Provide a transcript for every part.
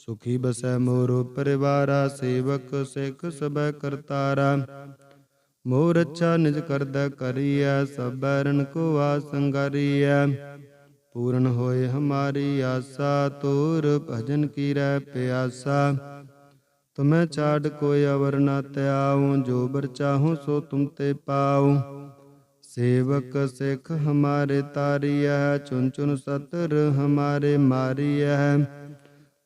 ਸੁਖੀ ਬਸੈ ਮੋਰੋ ਪਰਿਵਾਰਾ, ਸੇਵਕ ਸਿੱਖ ਸਬੈ ਕਰਤਾਰਾ। ਮੋਰ ਅੱਛਾ ਨਿਜ ਕਰਦਾ ਕਰੀਐ ਸਬੈ ਰਣ ਕੋ ਆਸੰਗਰੀਐ ਪੂਰਨ ਹੋਏ ਹਮਾਰੀ ਆਸਾ ਤੋਰ ਭਜਨ ਕੀ ਰਹਿ ਪਿਆਸਾ। ਤੁਮੈ ਛਾੜ ਕੋਈ ਅਵਰ ਨਾ ਤਿਆਉ ਜੋ ਬਰ ਚਾਹੂੰ ਸੋ ਤੁਮ ਤੇ ਪਾਉ। ਸੇਵਕ ਸਿੱਖ ਹਮਾਰੇ ਤਾਰੀਐ ਚੁਨ ਚੁਨ ਸਤਰ ਹਮਾਰੇ ਮਾਰੀਐ।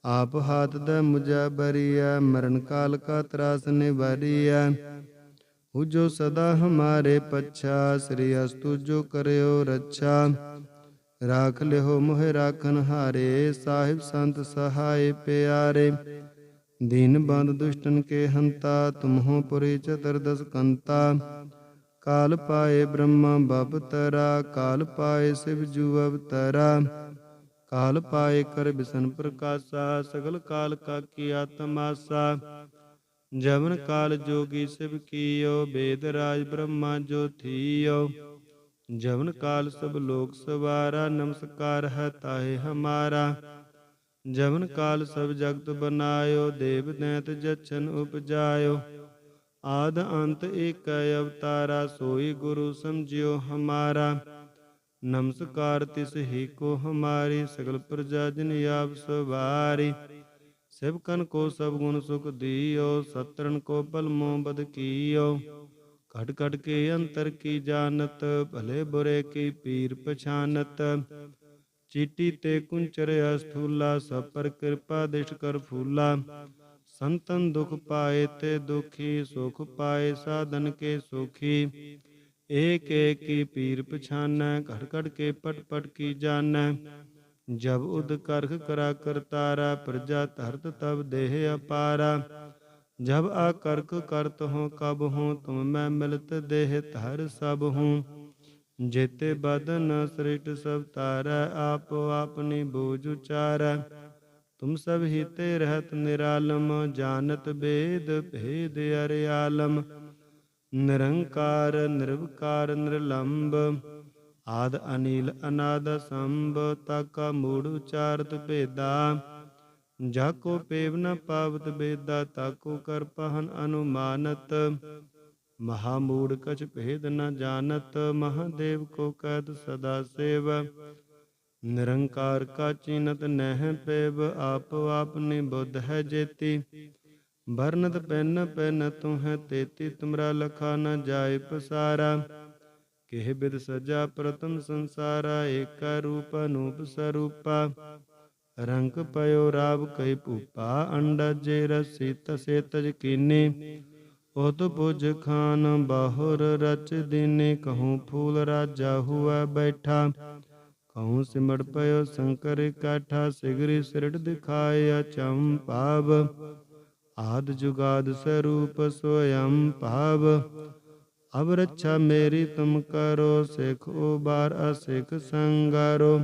ਆਪ ਹਾਥ ਦੇ ਮੁਝੈ ਬਰੀਐ ਮਰਨ ਕਾਲ ਕਾ ਤਰਾਸ ਨਿਵਾਰੀਐ। ਉਜੋ ਸਦਾ ਹਮਾਰੇ ਪੱਛਾ, ਸ੍ਰੀ ਅਸਤੁ ਜੋ ਕਰਿਓ ਰੱਛਾ। ਰਾਖ ਲਿਓ ਮੋਹਿ ਰਾਖਨ ਹਾਰੇ, ਸਾਹਿਬ ਸੰਤ ਸਹਾਇ ਪਿਆਰੇ। ਦੀਨ ਬੰਦ ਦੁਸ਼ਟਨ ਕੇ ਹੰਤਾ ਤੁਮਹੋ ਪੁਰੀ ਚਤਰਦਸ ਕੰਤਾ। ਕਾਲ ਪਾਏ ਬ੍ਰਹਮਾ ਬਬਤਰਾ ਕਾਲ ਪਾਏ ਸਿਵ ਜੂ ਅਵਤਰਾ ਕਾਲ ਪਾਏ ਕਰ ਬਿਸਨ ਪ੍ਰਕਾਸ਼ਾ ਸਗਲ ਕਾਲ ਕਾ ਕੀ ਆਤਮਾਸਾ ਜਵਨ ਕਾਲ ਜੋਗੀ ਸਿਵ ਕੀਓ ਬੇਦ ਰਾਜ ਬ੍ਰਹਮਾ ਜੋ ਥੀਓ ਜਵਨ ਕਾਲ ਸਭ ਲੋਕ ਸਵਾਰਾ ਨਮਸਕਾਰ ਹੈ ਤਾਹੇ ਹਮਾਰਾ ਜਵਨ ਕਾਲ ਸਭ ਜਗਤ ਬਨਾਇਓ ਦੇਵ ਦੈਤ ਜਛਨ ਉਪਜਾਇਓ ਆਦ ਅੰਤ ਏਕ ਅਵਤਾਰਾ ਸੋਈ ਗੁਰੂ ਸਮਝਿਓ ਹਮਾਰਾ ਨਮਸਕਾਰ ਤਿਸ ਹੀ ਕੋ ਹਮਾਰੀ ਸਗਲ ਪ੍ਰਜਾ ਜਨ ਆਪ ਸਵਾਰੀ ਸਿਵ ਕਨ ਕੋ ਸਭ ਗੁਣ ਸੁਖ ਦੀਓ ਸਤਰਨ ਕੋ ਬਲਮੋ ਬਦ ਕੀਓ ਘਟ ਘਟ ਕੇ ਅੰਤਰ ਕੀ ਜਾਣਤ ਭਲੇ ਬੁਰੇ ਕੀ ਪੀਰ ਪਛਾਨਤ ਚੀਟੀ ਤੇ ਕੁੰਚਰ ਅਸਥੂਲਾ ਸਭ ਪਰ ਕਿਰਪਾ ਦਿਸ਼ ਕਰ ਫੂਲਾ ਸੰਤਨ ਦੁਖ ਪਾਏ ਤੇ ਦੁਖੀ ਸੁਖ ਪਾਏ ਸਾਧਨ ਕੇ ਸੁਖੀ ਏਕ ਏਕ ਕੀ ਪੀਰ ਪਛਾਨੈ ਘੜ ਘੜ ਕੇ ਪਟ ਪਟ ਕੀ ਜਾਣੈ। ਜਬ ਉਦ ਕਰਖ ਕਰਾ ਕਰਤਾਰਾ ਪ੍ਰਜਾ ਧਰਤ ਤਬ ਦੇਹ ਅਪਾਰਾ। ਜਬ ਆ ਕਰਕ ਕਰਤ ਹੋ ਕਬ ਹੋ, ਤੁਮ ਮੈਂ ਮਿਲਤ ਦੇਹ ਧਰ ਸਭ ਹੂੰ। ਜੇਤੇ ਬਦਨ ਸ੍ਰਿਸ਼ਟ ਸਭ ਤਾਰੈ, ਆਪੋ ਆਪਣੀ ਬੋਝ ਉਚਾਰੈ। ਤੁਮ ਸਭ ਹੀ ਤੇ ਰਹਿਤ ਨਿਰਾਲਮ, ਜਾਣਤ ਬੇਦ ਭੇਦ ਅਰਿਆਲਮ। ਨਿਰੰਕਾਰ, ਨਿਰਵਕਾਰ, ਨਿਰਲੰਬ, ਆਦ ਅਨੀਲ, ਅਨਾਦ ਸੰਭ, ਤਾਕਾ ਮੂੜ ਉਚਾਰਤ ਭੇਦਾ। ਜਾ ਕੋ ਪੇਵ ਨ ਪਾਵਤ ਬੇਦਾ ਤਾਕੋ ਕਰ ਪਹਨ ਅਨੁਮਾਨਤ। ਮਹਾ ਮੂੜ ਕਛ ਭੇਦ ਨ ਜਾਣਤ, ਮਹਾਦੇਵ ਕੋ ਕਦ ਸਦਾ ਸੇਵ। ਨਿਰੰਕਾਰ ਕਾ ਚਿਨਤ ਨਹਿ ਪੇਵ, ਆਪ ਆਪਨੀ ਬੁੱਧ ਹੈ ਜੇਤੀ। ਬਰਨਤ ਪੈਨ ਪੈਨ ਤੂੰ ਹੈ ਤੇਤੀ, ਤੁਮਰਾ ਲਖਾ ਨ ਜਾਏ ਪਸਾਰਾ। ਕਿਹ ਬਿਦ ਸਜਾ ਪ੍ਰਤਮ ਸੰਸਾਰਾ, ਏਕਾ ਰੂਪ ਅਨੂਪ ਸਰੂਪਾ। ਰੰਗ ਪਇਓ ਰਾਵ ਕਈ ਭੂਪਾ ਅੰਡਾ ਜੇ ਰਸੀ ਤਸੇ ਤਜ ਕੀਨੇ। ਉਤ ਪੁਜ ਖਾਨ ਬਾਹੁਰ ਰਚ ਦੀਨੇ, ਕਹੂੰ ਫੂਲ ਰਾਜਾ ਹੁਆ ਬੈਠਾ। ਕਹੂੰ ਸਿਮੜ ਪਇਓ ਸ਼ੰਕਰ ਕਾਠਾ, ਸਿਗਰੀ ਸਿਰੜ ਦਿਖਾਇਆ ਚੰ ਭਾਵ ਆਦ ਜੁਗਾਦ ਸਰੂਪ ਸੋਯੰ ਭਾਵ। ਅਬ ਰੱਛਾ ਮੇਰੀ ਤੁਮ ਕਰੋ, ਸਿਖ ਉਬਾਰ ਅਸਿਖ ਸੰਗਾਰੋ।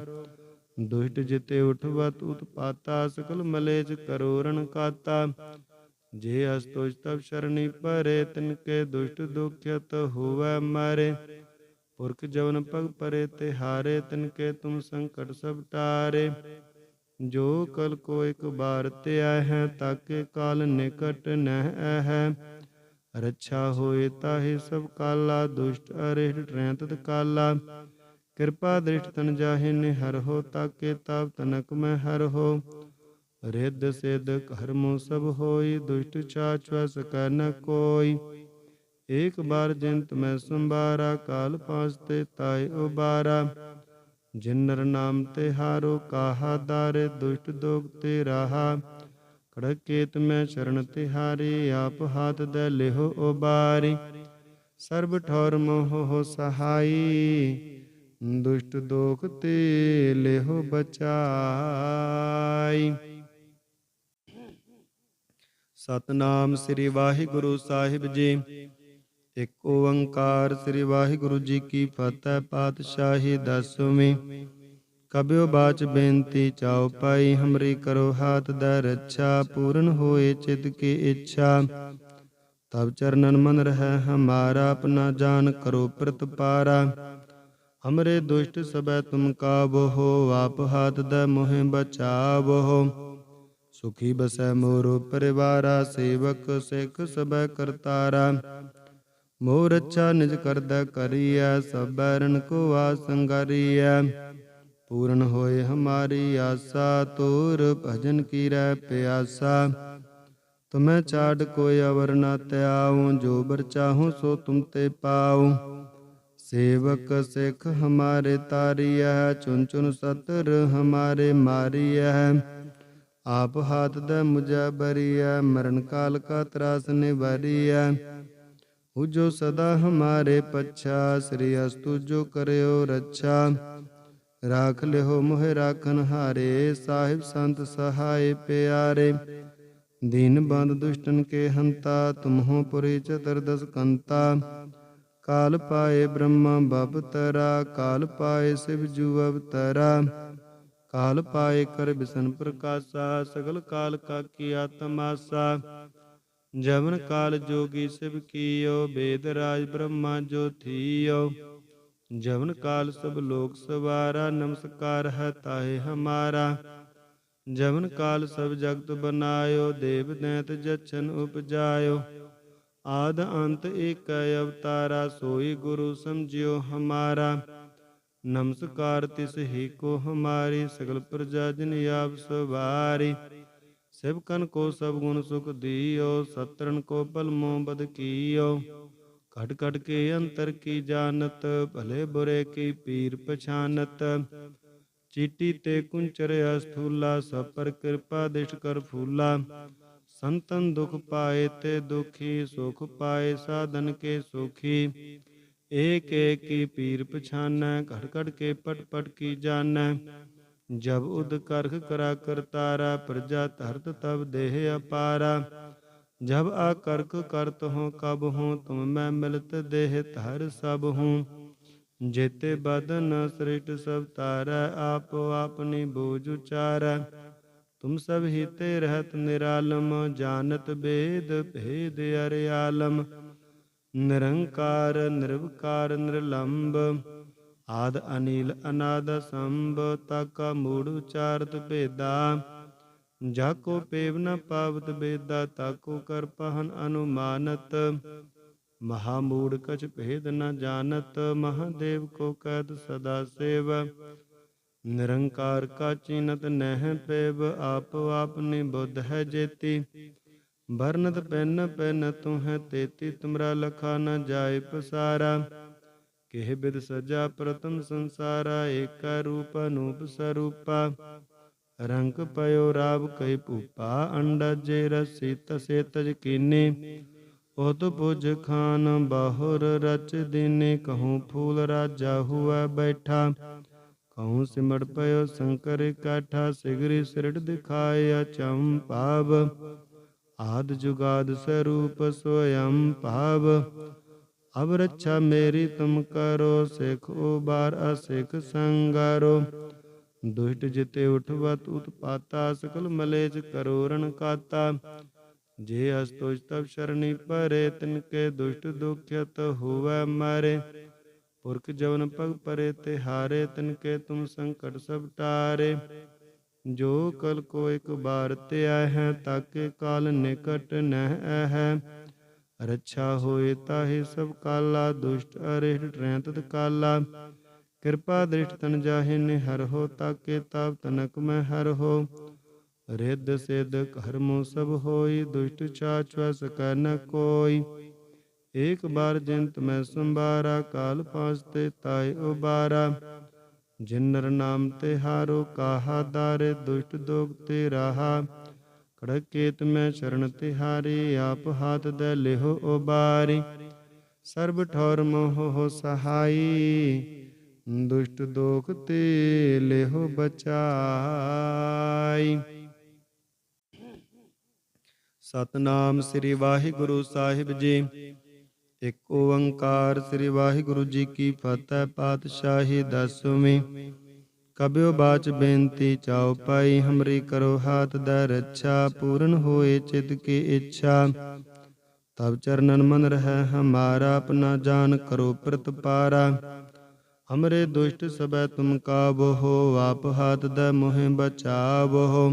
ਦੁਸ਼ਟ ਜਿਤੇ ਉਠਵਤ ਉਤਪਾਤਾ, ਸਕਲ ਮਲੇਜ ਕਰੋਰਣ ਕਾਤਾ। ਜੇ ਅਸਤੋਜ ਤਬ ਸ਼ਰਣੀ ਪਰੇ ਤਿਨ ਕੇ ਦੁਸ਼ਟ ਦੁਖਿਤ ਹੋਵੈ ਮਾਰੇ। ਪੁਰਖ ਜਵਨ ਪਗ ਪਰੇ ਤੇ ਹਾਰੇ ਤਿਨ ਕੇ ਤੁਮ ਸੰਕਟ ਸਭ ਟਾਰੇ। ਜੋ ਕਲ ਕੋ ਇੱਕ ਬਾਰ ਤੇ ਹੈ ਤਾਕੇ ਕਾਲ ਨਿਕਟ ਨਹਿ ਹੈ ਰੱਛਾ ਹੋਏ ਤਾਹੇ ਸਭ ਕਾਲਾ, ਦੁਸ਼ਟ ਅਰਿਹਟ ਟ੍ਰੈ ਕਾਲਾ। ਕਿਰਪਾ ਦ੍ਰਿਸ਼ਟ ਤਨ ਜਾਹੇ ਨੇ ਹਰ ਹੋ ਤਾਕੇ ਤਾਪ ਤਨਕ ਮੈਂ ਹਰ ਹੋ। ਰਿੱਧ ਸਿੱਧ ਕਰਮੋ ਸਭ ਹੋਈ, ਦੁਸ਼ਟ ਚਾਚ ਵਸ ਕਰ ਨ ਕੋਈ। ਏਕ ਬਾਰ ਜਿੰਤ ਮੈਂ ਸੰਭਾਰਾ, ਕਾਲ ਪਾਸ ਤੇ ਤਾਇ ਉਬਾਰਾ। ਜਿਨਰ ਨਾਮ ਤੇ ਹਾਰੋ ਕਾਹਾ ਦਾਰੇ, ਦੁਸ਼ਟ ਦੋਗ ਤੇ ਰਾਹਾ। ਖੜਕੇਤ ਮੈਂ ਸ਼ਰਨ ਤਿਹਾਰੀ, ਆਪ ਹਾਥ ਦੇ ਲਿਹੋ ਉਬਾਰੀ। ਸਰਬ ਠੌਰ ਮੋਹ ਹੋ ਸਹਾਈ, ਦੁਸ਼ਟ ਦੋਖ ਤੇ ਲਿਹੋ ਬਚਾਈ। ਸਤਨਾਮ ਸ੍ਰੀ ਵਾਹਿਗੁਰੂ ਸਾਹਿਬ ਜੀ। ਇੱਕ ਓੰਕਾਰ ਸ੍ਰੀ ਵਾਹਿਗੁਰੂ ਜੀ ਕੀ ਫਤਿਹ, ਪਾਤਸ਼ਾਹੀ ਦਸਵੀਂ ਕਬਿਓ ਬਾਚ ਬੇਨਤੀ ਚਾਉ ਪਾਈ, ਹਮਰੀ ਕਰੋ ਹਾਥ ਦਾ ਰੱਛਾ, ਪੂਰਨ ਹੋਏ ਚਿਤ ਕੀ ਇੱਛਾ। ਤਬ ਚਰਨਨ ਮਨ ਰਹਿ, ਹਮਾਰਾ ਆਪਣਾ ਜਾਨ ਕਰੋ ਪ੍ਰਤਪਾਰਾ। ਹਮਰੇ ਦੁਸ਼ਟ ਸਬੈ ਤੁਮ ਕਾਬੋ ਆਪ ਹਾਥ ਦਾ ਮੋਹਿ ਬਚਾਵੋ ਸੁਖੀ ਬਸੈ ਮੋਰੋ ਪਰਿਵਾਰਾ, ਸੇਵਕ ਸਿੱਖ ਸਬੈ ਕਰਤਾਰਾ। ਮੋਰ ਅੱਛਾ ਨਿਜ ਕਰਦਾ ਕਰੀਐ ਸਬੈ ਰਨ ਕੋ ਆਸੰਗਰੀਐ ਪੂਰਨ ਹੋਏ ਹਮਾਰੀ ਆਸਾ, ਤੋਰ ਭਜਨ ਕੀ ਰਹਿ ਪਿਆਸਾ। ਤੁਮੈ ਛਾੜ ਕੋਈ ਅਵਰ ਨਾ ਤਿਆਉ ਜੋ ਬਰ ਚਾਹੂੰ ਸੋ ਤੁਮ ਤੇ ਪਾਉ। ਸੇਵਕ ਸਿੱਖ ਹਮਾਰੇ ਤਾਰੀਐ ਚੁਨ ਚੁਨ ਸਤਰ ਹਮਾਰੇ ਮਾਰੀਐ। ਆਪ ਹਾਥ ਦਾ ਮੁਝਾ ਬਰੀਐ, ਮਰਨ ਕਾਲ ਕਾ ਤਰਾਸ ਨਿਵਾਰੀਐ। ਉਜੋ ਸਦਾ ਹਮਾਰੇ ਪੱਛਾ ਸ੍ਰੀ ਅਸਤੁ ਜੋ ਕਰਿਓ ਰੱਛਾ ਰਾਖ ਲਿਓ ਮੋਹਿ ਰਾਖਨ ਹਾਰੇ ਸਾਹਿਬ ਸੰਤ ਸਹਾਇ ਪਿਆਰੇ ਦੀਨ ਬੰਦ ਦੁਸ਼ਟਨ ਕੇ ਹੰਤਾ ਤੁਮਹੋ ਪੁਰੀ ਚਤੁਰਦਸ ਕੰਤਾ ਕਾਲ ਪਾਏ ਬ੍ਰਹਮਾ ਬਪਤਰਾ ਕਾਲ ਪਾਏ ਸਿਵ ਜੂ ਅਵਤਰਾ ਕਾਲ ਪਾਏ ਕਰ ਬਿਸਨ ਪ੍ਰਕਾਸ਼ਾ ਸਗਲ ਕਾਲ ਕਾ ਕੀਆ ਤਮਾਸਾ ਜਵਨ ਕਾਲ ਜੋਗੀ ਸਿਵ ਕੀਓ ਬੇਦ ਰਾਜ ਬ੍ਰਹਮਾ ਜੋ ਥੀਓ ਜਵਨ ਕਾਲ ਸਭ ਲੋਕ ਸਵਾਰਾ ਨਮਸਕਾਰ ਹੈ ਤਾਹੇ ਹਮਾਰਾ ਜਵਨ ਕਾਲ ਸਭ ਜਗਤ ਬਨਾਇਓ ਦੇਵ ਦੈਂਤ ਜਛਨ ਉਪਜਾਇਓ ਆਦ ਅੰਤ ਏਕ ਅਵਤਾਰਾ ਸੋਈ ਗੁਰੂ ਸਮਝਿਓ ਹਮਾਰਾ ਨਮਸਕਾਰ ਤਿਸ ਹੀ ਕੋ ਹਮਾਰੀ ਸਗਲ ਪ੍ਰਜਾ ਜਨ ਆਪ ਸਵਾਰੀ ਸਿਵ ਕਨ ਕੋ ਸਭ ਗੁਣ ਸੁਖ ਦੀਓ ਸਤਰਨ ਕੋ ਪਲਮੋ ਬਦ ਕੀਓ ਘਟ ਘਟ ਕੇ ਅੰਤਰ ਕੀ ਜਾਣਤ ਭਲੇ ਬੁਰੇ ਕੀ ਪੀਰ ਪਛਾਨਤ ਚੀਟੀ ਤੇ ਕੁੰਚਰ ਅਸਥੂਲਾ ਸਭ ਪਰ ਕਿਰਪਾ ਦਿਸ਼ ਕਰ ਫੂਲਾ ਸੰਤਨ ਦੁਖ ਪਾਏ ਤੇ ਦੁਖੀ ਸੁਖ ਪਾਏ ਸਾਧਨ ਕੇ ਸੁਖੀ ਏਕ ਏਕ ਕੀ ਪੀਰ ਪਛਾਨੈ ਘਟ ਘਟ ਕੇ ਪਟ ਪਟ ਕੀ ਜਾਣੈ ਜਬ ਉਦ ਕਰਖ ਕਰਾ ਕਰਤਾਰਾ ਪ੍ਰਜਾ ਧਰਤ ਤਬ ਦੇਹ ਅਪਾਰਾ। ਜਬ ਆ ਕਰਕ ਕਰਤ ਹੋ, ਕਬ ਹੂੰ, ਤੁਮ ਮੈਂ ਮਿਲਤ ਦੇਹ ਧਰ ਸਭ ਹੂੰ। ਜੇਤੇ ਬਦਨ ਸ੍ਰਿਸ਼ਟ ਸਭ ਤਾਰੈ, ਆਪ ਆਪਨੀ ਬੋਝ ਉਚਾਰੈ। ਤੁਮ ਸਭ ਹੀ ਤੇ ਰਹਿਤ ਨਿਰਾਲਮ, ਜਾਣਤ ਬੇਦ ਭੇਦ ਅਰਿਆਲਮ। ਨਿਰੰਕਾਰ, ਨਿਰਵਕਾਰ, ਨਿਰਲੰਬ ਆਦ ਅਨੀਲ ਅਨਾਦ ਸੰਭ, ਤਕ ਮੂੜ ਉਚਾਰਤ ਭੇਦਾ। ਜਾ ਕੋ ਪੇਵ ਨ ਪਾਵਤ ਬੇਦਾ, ਤਾਕੋ ਕਰ ਪਹਨ ਅਨੁਮਾਨਤ। ਮਹਾ ਮੂੜ ਕਛ ਭੇਦ ਨ ਜਾਣਤ, ਮਹਾਦੇਵ ਕੋ ਕਦ ਸਦਾ ਸੇਵ। ਨਿਰੰਕਾਰ ਕਾ ਚਿਨਤ ਨਹਿ ਪੇਵ, ਆਪ ਆਪਨੀ ਬੁੱਧ ਹੈ ਜੇਤੀ। ਬਰਨਤ ਪੈਨ ਪੈਨ ਤੂੰ ਹੈ ਤੇਤੀ, ਤੁਮਰਾ ਲਖਾ ਨ ਜਾਏ ਪਸਾਰਾ। ਕਿਹ ਬਿਦ ਸਜਾ ਪ੍ਰਤਮ ਸੰਸਾਰਾ, ਏਕਾ ਰੂਪ ਅਨੂਪ ਸਰੂਪਾ। ਰੰਗ ਪਇਓ ਰਾਵ ਕੈ ਭੂਪਾ, ਅੰਡਜੇ ਰਸੀ ਤਸੇ ਤਜ ਕੀਨੇ। ਉਤ ਪੁਜ ਖਾਨ ਬਾਹੁਰ ਰਚ ਦੀਨੇ, ਕਹੂੰ ਫੂਲ ਰਾਜਾ ਹੁਆ ਬੈਠਾ। ਕਹੂੰ ਸਿਮੜ ਪਇਓ ਸ਼ੰਕਰ ਕਾਠਾ, ਸਿਗਰੀ ਸਿਰੜ ਦਿਖਾਇਆ ਚੰਪਾਵ ਆਦ ਜੁਗਾਦ ਸਰੂਪ ਸੋਯੰ ਭਾਵ। ਅਬ ਰੱਛਾ ਮੇਰੀ ਤੁਮ ਕਰੋ, ਸਿਖ ਉਬਾਰ ਅਸਿਖ ਸੰਗਾਰੋ। ਦੁਸ਼ਟ ਜਿਤੇ ਉਠਵਤ ਉਤਪਾਤਾ, ਸਕਲ ਮਲੇਜ ਕਰੋ ਕਾਤਾ। ਜੇ ਅਸਤੋਜ ਤਬ ਸ਼ਰਣੀ ਪਰੇ ਤਿਨ ਕੇ ਦੁਸ਼ਟ ਦੁਖਿਤ ਹੋਵੈ ਮਾਰੇ। ਪੁਰਖ ਜਵਨ ਪਗ ਪਰੇ ਤੇ ਹਾਰੇ ਤਿਨ ਕੇ ਤੁਮ ਸੰਕਟ ਸਭ ਟਾਰੇ। ਜੋ ਕਲ ਕੋ ਇਕ ਬਾਰ ਤੇ ਆਇ ਹੈ ਤਾਕੇ ਕਾਲ ਨਿਕਟ ਨਹਿ ਹੈ ਰੱਛਾ ਹੋਏ ਤਾਹੇ ਸਭ ਕਾਲਾ, ਦੁਸ਼ਟ ਅਰਿਹਟ ਟ੍ਰੈਂਤ ਕਾਲਾ। ਕਿਰਪਾ ਦ੍ਰਿਸ਼ਟ ਤਨ ਜਾਹੇ ਨੇ ਹਰ ਹੋ, ਤਾਕੇ ਤਾਪ ਤਨਕ ਮੈਂ ਹਰ ਹੋ। ਰਿੱਧ ਸਿੱਧ ਕਰਮੋ ਸਭ ਹੋਈ, ਦੁਸ਼ਟ ਛਾਛ ਸਕੈ ਨ ਕੋਈ। ਏਕ ਬਾਰ ਜਿੰਤ ਮੈਂ ਸੰਭਾਰਾ, ਕਾਲ ਪਾਸ ਤੇ ਤਾਇ ਉਬਾਰਾ। ਜਿਨਰ ਨਾਮ ਤੇ ਹਾਰੋ, ਕਾਹਾ ਦਾਰੇ ਦੁਸ਼ਟ ਦੋਗ ਤੇ ਰਾਹਾ। ਕੜਕੇਤ ਮੈਂ ਸ਼ਰਨ ਤਿਹਾਰੀ, ਆਪ ਹਾਥ ਦੇ ਲਿਹੋ ਉਬਾਰੀ। ਸਰਬ ਠੌਰ ਮੋਹ ਹੋ ਸਹਾਈ, ਦੁਸ਼ਟ ਦੋਖ ਤੇ ਲਿਹੋ ਬਚਾਈ। ਸਤਨਾਮ ਸ੍ਰੀ ਵਾਹਿਗੁਰੂ ਸਾਹਿਬ ਜੀ। ਇੱਕ ਓੰਕਾਰ ਸ੍ਰੀ ਵਾਹਿਗੁਰੂ ਜੀ ਕੀ ਫਤਿਹ, ਪਾਤਸ਼ਾਹੀ ਦਸਵੀਂ। ਕਬਿਓ ਬਾਚ ਬੇਨਤੀ ਚਾਉ ਪਾਈ, ਹਮਰੀ ਕਰੋ ਹਾਥ ਦਾ ਰੱਛਾ, ਪੂਰਨ ਹੋਏ ਚਿਤ ਕੀ ਇੱਛਾ। ਤਬ ਚਰਨਨ ਮਨ ਰਹਿ, ਹਮਾਰਾ ਆਪਣਾ ਜਾਨ ਕਰੋ ਪ੍ਰਤਪਾਰਾ। ਹਮਰੇ ਦੁਸ਼ਟ ਸਬੈ ਤੁਮ ਕਾਬੋ ਹੋ ਆਪ ਹਾਥ ਦਾ ਮੋਹਿ ਬਚਾਵੋ।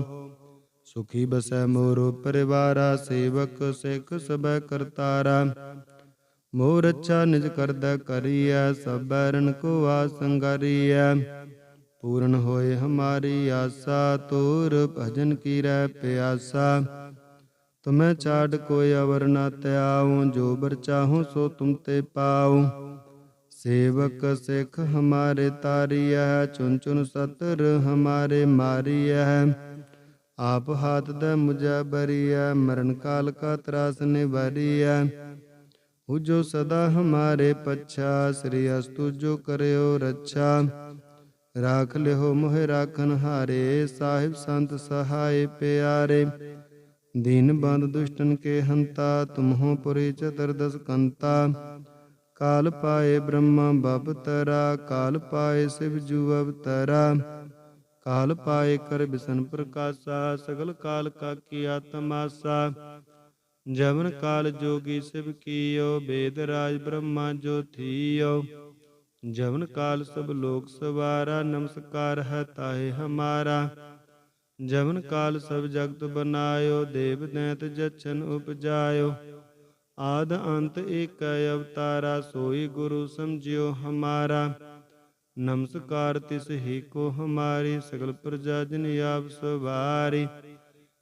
ਸੁਖੀ ਬਸੈ ਮੋਰੋ ਪਰਿਵਾਰਾ, ਸੇਵਕ ਸਿੱਖ ਸਬੈ ਕਰਤਾਰਾ। ਮੋਰ ਅੱਛਾ ਨਿਜ ਕਰਦਾ ਕਰੀਐ ਸਬੈ ਰਣ ਕੋ ਆਸੰਗਰੀਐ ਪੂਰਨ ਹੋਏ ਹਮਾਰੀ ਆਸਾ, ਤੋਰ ਭਜਨ ਕੀ ਰਹਿ ਪਿਆਸਾ। ਤੁਮੈ ਛਾੜ ਕੋਈ ਅਵਰ ਨਾ ਤਿਆਉ ਜੋ ਬਰ ਚਾਹੂੰ ਸੋ ਤੁਮ ਤੇ ਪਾਉ। ਸੇਵਕ ਸਿੱਖ ਹਮਾਰੇ ਤਾਰੀਐ ਚੁਨ ਚੁਨ ਸਤਰ ਹਮਾਰੇ ਮਾਰੀਐ। ਆਪ ਹਾਥ ਦਾ ਮੁਝੈ ਬਰੀਐ, ਮਰਨ ਕਾਲ ਕਾ ਤਰਾਸ ਨਿਵਾਰੀਐ। ਉਜੋ ਸਦਾ ਹਮਾਰੇ ਪੱਛਾ, ਸ੍ਰੀ ਅਸਤੁ ਜੋ ਕਰਿਓ ਰੱਛਾ। ਰਾਖ ਲਿਓ ਮੋਹਿ ਰਾਖਨ ਹਾਰੇ, ਸਾਹਿਬ ਸੰਤ ਸਹਾਏ ਪਿਆਰੇ। ਦੀਨ ਬੰਦ ਦੁਸ਼ਟਨ ਕੇ ਹੰਤਾ, ਤੁਮਹੋ ਪੁਰੀ ਚਤੁਰਦਸ ਕੰਤਾ। ਕਾਲ ਪਾਏ ਬ੍ਰਹਮਾ ਬਪਤਰਾ ਕਾਲ ਪਾਏ ਸਿਵ ਜੂ ਅਵਤਰਾ ਕਾਲ ਪਾਏ ਕਰ ਬਿਸਨ ਪ੍ਰਕਾਸ਼ਾ, ਸਗਲ ਕਾਲ ਕਾ ਕੀ ਆਤਮਾਸਾ। ਜਵਨ ਕਾਲ ਜੋਗੀ ਸਿਵ ਕੀਓ, ਬੇਦ ਰਾਜ ਬ੍ਰਹਮਾ ਜੋ ਥੀਓ। ਜਵਨ ਕਾਲ ਸਭ ਲੋਕ ਸਵਾਰਾ, ਨਮਸਕਾਰ ਹੈ ਤਾਹੇ ਹਮਾਰਾ। ਜਵਨ ਕਾਲ ਸਭ ਜਗਤ ਬਨਾਇਓ, ਦੇਵ ਦੈਤ ਜਛਨ ਉਪਜਾਇਓ। ਆਦ ਅੰਤ ਏਕ ਅਵਤਾਰਾ, ਸੋਈ ਗੁਰੂ ਸਮਝਿਓ ਹਮਾਰਾ। ਨਮਸਕਾਰ ਤਿਸ ਹੀ ਕੋ ਹਮਾਰੀ, ਸਗਲ ਪ੍ਰਜਾ ਜਨ ਆਪ ਸਵਾਰੀ।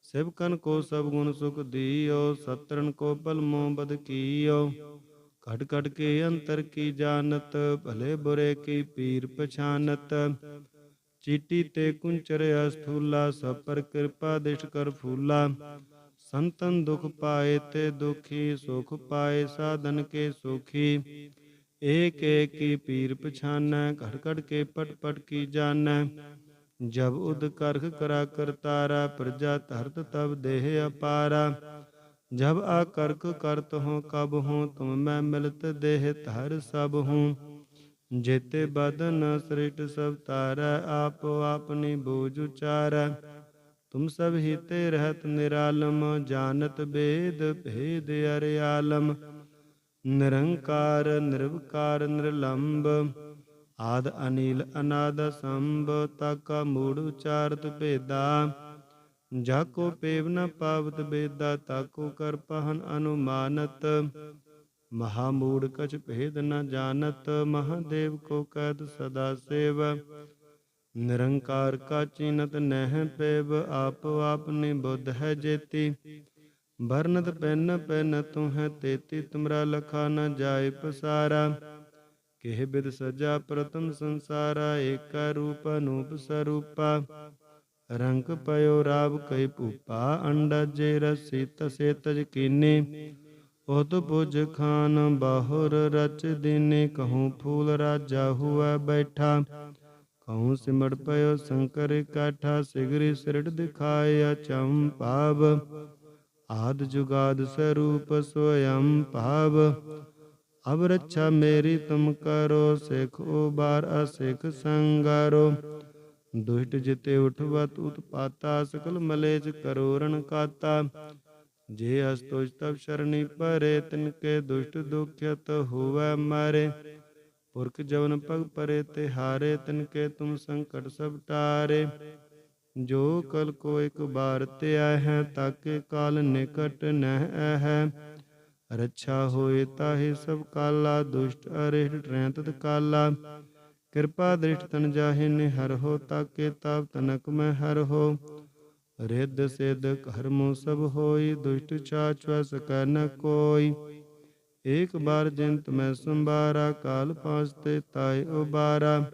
ਸਿਵਕਨ ਕੋ ਸਭ ਗੁਣ ਸੁਖ ਦੀਓ ਸਤਰਨ ਕੋ ਬਲਮੋ ਬਦ ਕੀਓ। ਘਟ ਘਟ ਕੇ ਅੰਤਰ ਕੀ ਜਾਣਤ ਭਲੇ ਬੁਰੇ ਕੀ ਪੀਰ ਪਛਾਨਤ ਚੀਟੀ ਤੇ ਕੁੰਚਰ ਅਸਥੂਲਾ ਸਭ ਪਰ ਕਿਰਪਾ ਦਿਸ਼ ਕਰ ਫੂਲਾ ਸੰਤਨ ਦੁਖ ਪਾਏ ਤੇ ਦੁਖੀ ਸੁਖ ਪਾਏ ਸਾਧਨ ਕੇ ਸੁਖੀ ਏਕ ਏਕ ਕੀ ਪੀਰ ਪਛਾਨੈ ਘਟ ਘਟ ਕੇ ਪਟ ਪਟ ਕੀ ਜਾਣੈ ਜਬ ਉਦ ਕਰਖ ਕਰਾ ਕਰਤਾਰਾ ਪ੍ਰਜਾ ਧਰਤ ਤਬ ਦੇਹ ਅਪਾਰਾ ਜਬ ਆ ਕਰਕ ਕਰਤ ਹੋ ਕਬ ਹੂੰ, ਤੁਮ ਮੈਂ ਮਿਲਤ ਦੇਹ ਧਰ ਸਭ ਹੂੰ। ਜੇਤੇ ਬਦਨ ਸ੍ਰਿਟ ਸਭ ਤਾਰੈ ਆਪੋ ਆਪਨੀ ਬੂਝ ਉਚਾਰੈ। ਤੁਮ ਸਭ ਹੀ ਤੇ ਰਹਿਤ ਨਿਰਾਲਮ, ਜਾਣਤ ਬੇਦ ਭੇਦ ਅਰਿਆਲਮ। ਨਿਰੰਕਾਰ, ਨਿਰਵਕਾਰ, ਨਿਰਲੰਬ, ਆਦ ਅਨੀਲ ਅਨਾਦ ਸੰਭ, ਤਕਾ ਮੂੜ ਉਚਾਰਤ ਭੇਦਾ। ਜਾਕੋ ਪੇਵ ਨ ਪਾਵਤ ਬੇਦਾ, ਤਾਕੋ ਕਰ ਪਹਨ ਅਨੁਮਾਨਤ। ਮਹਾ ਮੂੜ ਕਛ ਭੇਦ ਨ ਜਾਣਤ, ਮਹਾਦੇਵ ਕੋ ਕੈਦ ਸਦਾ ਸੇਵ। ਨਿਰੰਕਾਰ ਕਾ ਚੀਨਤ ਨਹਿ ਪੇਵ, ਆਪ ਆਪਨੇ ਬੁੱਧ ਹੈ ਜੇਤੀ। ਵਰਨਤ ਪੈਨ ਪੈਨ ਤੂੰ ਹੈ ਤੇਤੀ, ਤੁਮਰਾ ਲਖਾ ਨ ਜਾਏ ਪਸਾਰਾ। ਕਿਹ ਬਿਦ ਸਜਾ ਪ੍ਰਤਮ ਸੰਸਾਰਾ, ਏਕਾ ਰੂਪ ਅਨੂਪ ਸਰੂਪਾ। ਰੰਗ ਪਇਓ ਰਾਵ ਕਈ ਭੂਪਾ, ਅੰਡਾ ਜੇ ਰਸੀ ਤਸੇ ਤਜ ਕੀਨੇ। ਉਤ ਪੁਜ ਖਾਨ ਬਾਹੁਰ ਰਚ ਦੀਨੇ, ਕਹੂੰ ਫੂਲ ਰਾਜਾ ਹੁਆ ਬੈਠਾ। ਕਹੂੰ ਸਿਮੜ ਪਇਓ ਸ਼ੰਕਰ ਕਾਠਾ, ਸਿਗਰੀ ਸਿਰੜ ਦਿਖਾਏ ਅਚੰ ਭਾਵ। ਆਦ ਜੁਗਾਦ ਸਰੂਪ ਸੋਯੰ ਭਾਵ। ਅਬ ਰੱਛਾ ਮੇਰੀ ਤੁਮ ਕਰੋ, ਸਿਖ ਉਬਾਰ ਅਸਿਖ ਸੰਗਾਰੋ। ਦੁਸ਼ਟ ਜਿਤੇ ਉਠਵਤ ਉਤਪਾਤਾ ਸਕਲ ਮਲੇਜ ਕਰੋ ਕਾਤਾ। ਜੇ ਅਸਤੋਜ ਤਬ ਸ਼ਰਣੀ ਪਰੇ ਤਿਨ ਕੇ ਦੁਸ਼ਟ ਦੁਖਿਤ ਹੋਵੈ ਮਾਰੇ। ਪੁਰਖ ਜਵਨ ਪਗ ਪਰੇ ਤੇ ਹਾਰੇ, ਤਿਨ ਕੇ ਤੁਮ ਸੰਕਟ ਸਭ ਟਾਰੇ। ਜੋ ਕਲ ਕੋ ਇੱਕ ਬਾਰ ਤੇ ਆਇ ਹੈ ਤਾਕੇ ਕਾਲ ਨਿਕਟ ਨਹਿ ਹੈ ਰੱਛਾ ਹੋਏ ਤਾਹੇ ਸਭ ਕਾਲਾ, ਦੁਸ਼ਟ ਅਰਿਹਟ ਟਰੈ ਕਾਲਾ ਕਿਰਪਾ ਦ੍ਰਿਸ਼ਟ ਤਨ ਜਾਹੇ ਨੇ ਹਰ ਹੋ, ਤਾਕੇ ਤਾਪ ਤਨਕ ਮੈਂ ਹਰ ਹੋ। ਰਿੱਧ ਸਿੱਧ ਕਰਮੋ ਸਭ ਹੋਈ, ਦੁਸ਼ਟ ਛਾਛ ਸਕੈ ਨ ਕੋਈ। ਏਕ ਬਾਰ ਜਿੰਤ ਮੈਂ ਸੰਭਾਰਾ, ਕਾਲ ਪਾਸ ਤੇ ਤਾਏ ਉਬਾਰਾ।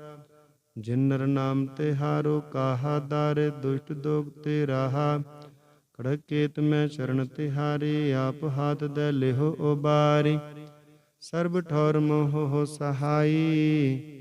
ਜਿਨ ਨਾਮ ਤੇ ਹਾਰੋ, ਕਾਹਾ ਦਾਰੇ, ਦੁਸ਼ਟ ਦੋਗ ਤੇ ਰਾਹਾ। ਖੜਕੇਤ ਮੈਂ ਸ਼ਰਨ ਤਿਹਾਰੀ, ਆਪ ਹਾਥ ਦੇ ਲਿਹੋ ਉਬਾਰੀ। ਸਰਬ ਠੌਰ ਮੋਹ ਹੋ ਸਹਾਈ।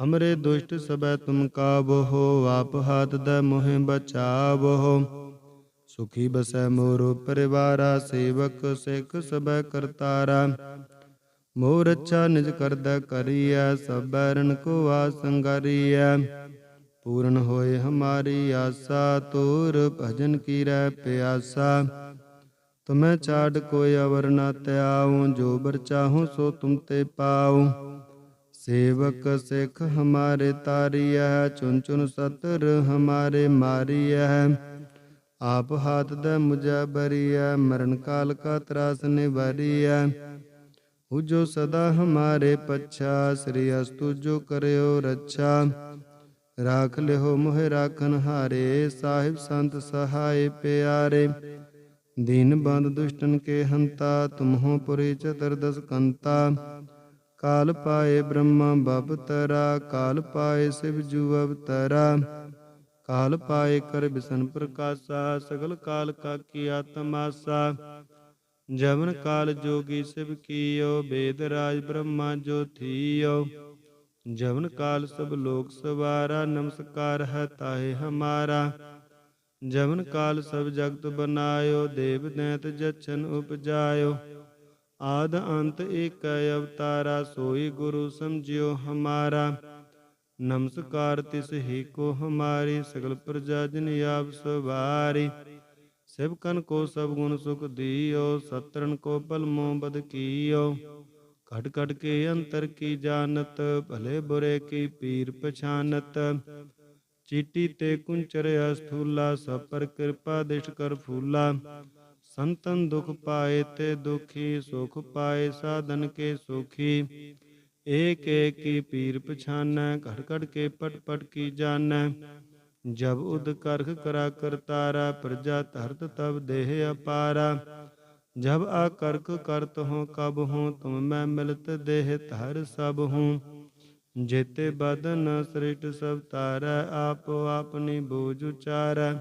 ਹਮਰੇ ਦੁਸ਼ਟ ਸਬੈ ਤੁਮ ਕਾਬੋ ਆਪ ਹਾਥ ਦਾ ਮੋਹਿ ਬਚਾਵੋ। ਸੁਖੀ ਬਸੈ ਮੋਰੋ ਪਰਿਵਾਰਾ, ਸੇਵਕ ਸਿੱਖ ਸਬੈ ਕਰਤਾਰਾ। ਮੋਰ ਅੱਛਾ ਨਿਜ ਕਰਦਾ ਕਰੀਐ ਸਬੈਰਨ ਕੋ ਆਸੰਗਰੀਐ ਪੂਰਨ ਹੋਏ ਹਮਾਰੀ ਆਸਾ, ਤੋਰ ਭਜਨ ਕੀ ਰਹਿ ਪਿਆਸਾ। ਤੁਮੈ ਛਾੜ ਕੋਈ ਅਵਰ ਨਾ ਤਿਆਉ ਜੋ ਬਰ ਚਾਹੂੰ ਸੋ ਤੁਮ ਤੇ ਪਾਉ। ਸੇਵਕ ਸਿੱਖ ਹਮਾਰੇ ਤਾਰੀਐ ਚੁਨ ਚੁਨ ਸਤਰ ਹਮਾਰੇ ਮਾਰੀਐ ਆਪ ਹਾਥ ਦੇ ਮੁਝੈ ਬਰੀਐ ਮਰਨ ਕਾਲ ਕਾ ਤਰਾਸ ਨਿਵਾਰੀਐ ਉਜੋ ਸਦਾ ਹਮਾਰੇ ਪੱਛਾ ਸ੍ਰੀ ਅਸਤੁ ਜੋ ਕਰਿਓ ਰੱਛਾ ਰਾਖ ਲਿਓ ਮੋਹਿ ਰਾਖਨ ਹਾਰੇ ਸਾਹਿਬ ਸੰਤ ਸਹਾਇ ਪਿਆਰੇ ਦੀਨ ਬੰਦ ਦੁਸ਼ਟਨ ਕੇ ਹੰਤਾ ਤੁਮਹੋ ਪੁਰੀ ਚਤੁਰਦਸ ਕੰਤਾ ਕਾਲ ਪਾਏ ਬ੍ਰਹਮਾ ਬਪਤਰਾ ਕਾਲ ਪਾਏ ਸਿਵ ਜੂ ਅਵਤਰਾ ਕਾਲ ਪਾਏ ਕਰ ਬਿਸਨ ਪ੍ਰਕਾਸ਼ਾ ਸਗਲ ਕਾਲ ਕਾ ਕੀ ਆਤਮਾਸਾ ਜਵਨ ਕਾਲ ਜੋਗੀ ਸਿਵ ਕੀਓ ਬੇਦ ਰਾਜ ਬ੍ਰਹਮਾ ਜੋ ਥੀਓ ਜਵਨ ਕਾਲ ਸਭ ਲੋਕ ਸਵਾਰਾ ਨਮਸਕਾਰ ਹੈ ਤਾਹੇ ਹਮਾਰਾ ਜਵਨ ਕਾਲ ਸਭ ਜਗਤ ਬਨਾਇਓ ਦੇਵ ਦੈਤ ਜਛਨ ਉਪਜਾਇਓ ਆਦ ਅੰਤ ਏਕ ਅਵਤਾਰਾ, ਸੋਈ ਗੁਰੂ ਸਮਝਿਓ ਹਮਾਰਾ। ਨਮਸਕਾਰ ਤਿਸ ਹੀ ਕੋ ਹਮਾਰੀ, ਸਗਲ ਪ੍ਰਜਾ ਜਨ ਆਪ ਸਵਾਰੀ। ਸਿਵਕਨ ਕੋ ਸਭ ਗੁਣ ਸੁਖ ਦਿਓ ਸਤਰਨ ਕੋ ਪਲਮੋ ਬਦ ਕੀਓ। ਘਟ ਘਟ ਕੇ ਅੰਤਰ ਕੀ ਜਾਣਤ, ਭਲੇ ਬੁਰੇ ਕੀ ਪੀਰ ਪਛਾਨਤ। ਚੀਟੀ ਤੇ ਕੁੰਚਰ ਅਸਥੂਲਾ, ਸਭ ਪਰ ਕਿਰਪਾ ਦਿਸ਼ ਕਰ ਫੂਲਾ। ਸੰਤਨ ਦੁਖ ਪਾਏ ਤੇ ਦੁਖੀ, ਸੁਖ ਪਾਏ, ਸਾਧਨ ਕੇ ਸੁਖੀ। ਏਕ ਏਕ ਕੀ ਪੀਰ ਪਛਾਨੈ, ਘੜ ਘੜ ਕੇ ਪਟ ਪਟ ਕੀ ਜਾਣੈ। ਜਬ ਉਦ ਕਰਖ ਕਰਾ ਕਰਤਾਰਾ ਪ੍ਰਜਾ ਧਰਤ ਤਬ ਦੇਹ ਅਪਾਰਾ। ਜਬ ਆ ਕਰਕ ਕਰਤ ਹੋ, ਕਬ ਹੂੰ, ਤੁਮ ਮੈਂ ਮਿਲਤ ਦੇਹ ਧਰ ਸਭ ਹੂੰ। ਜੇਤੇ ਬਦਨ ਸ੍ਰਿਸ਼ਟ ਸਭ ਤਾਰੈ, ਆਪੋ ਆਪਣੀ ਬੋਝ ਉਚਾਰੈ।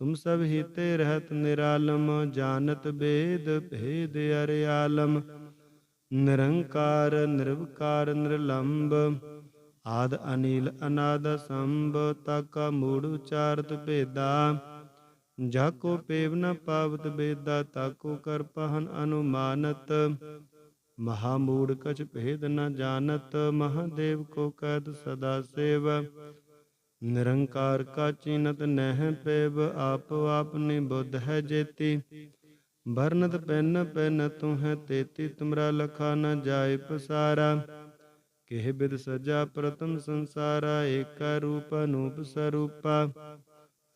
ਤੁਮ ਸਭ ਹੀਤੇ ਰਹਤ ਨਿਰਾਲਮ, ਜਾਣਤ ਬੇਦ ਭੇਦ ਅਰਿਆਲਮ ਨਿਰੰਕਾਰ, ਨਿਰਵਕਾਰ, ਨਿਰਲੰਬ, ਆਦ ਅਨੀਲ, ਅਨਾਦ ਸੰਭ ਤਕ ਮੂੜ ਉਚਾਰਤ ਭੇਦਾ। ਜਾ ਕੋ ਪੇਵ ਨ ਪਾਵਤ ਬੇਦਾ, ਤਾਕੋ ਕਰ ਪਹਨ ਅਨੁਮਾਨਤ। ਮਹਾ ਮੂੜ ਕਛ ਭੇਦ ਨ ਜਾਣਤ, ਮਹਾਦੇਵ ਕੋ ਕਦ ਸਦਾ ਸੇਵ। ਨਿਰੰਕਾਰ ਕਾ ਚਿਨਤ ਨਹਿ ਪੇਵ, ਆਪ ਆਪਨੀ ਬੁੱਧ ਹੈ ਜੇਤੀ। ਬਰਨਤ ਪੈਨ ਪੈਨ ਤੂੰ ਹੈ ਤੇਤੀ, ਤੁਮਰਾ ਲਖਾ ਨ ਜਾਏ ਪਸਾਰਾ। ਕਿਹ ਬਿਦ ਸਜਾ ਪ੍ਰਤਮ ਸੰਸਾਰਾ, ਏਕਾ ਰੂਪ ਅਨੂਪ ਸਰੂਪਾ।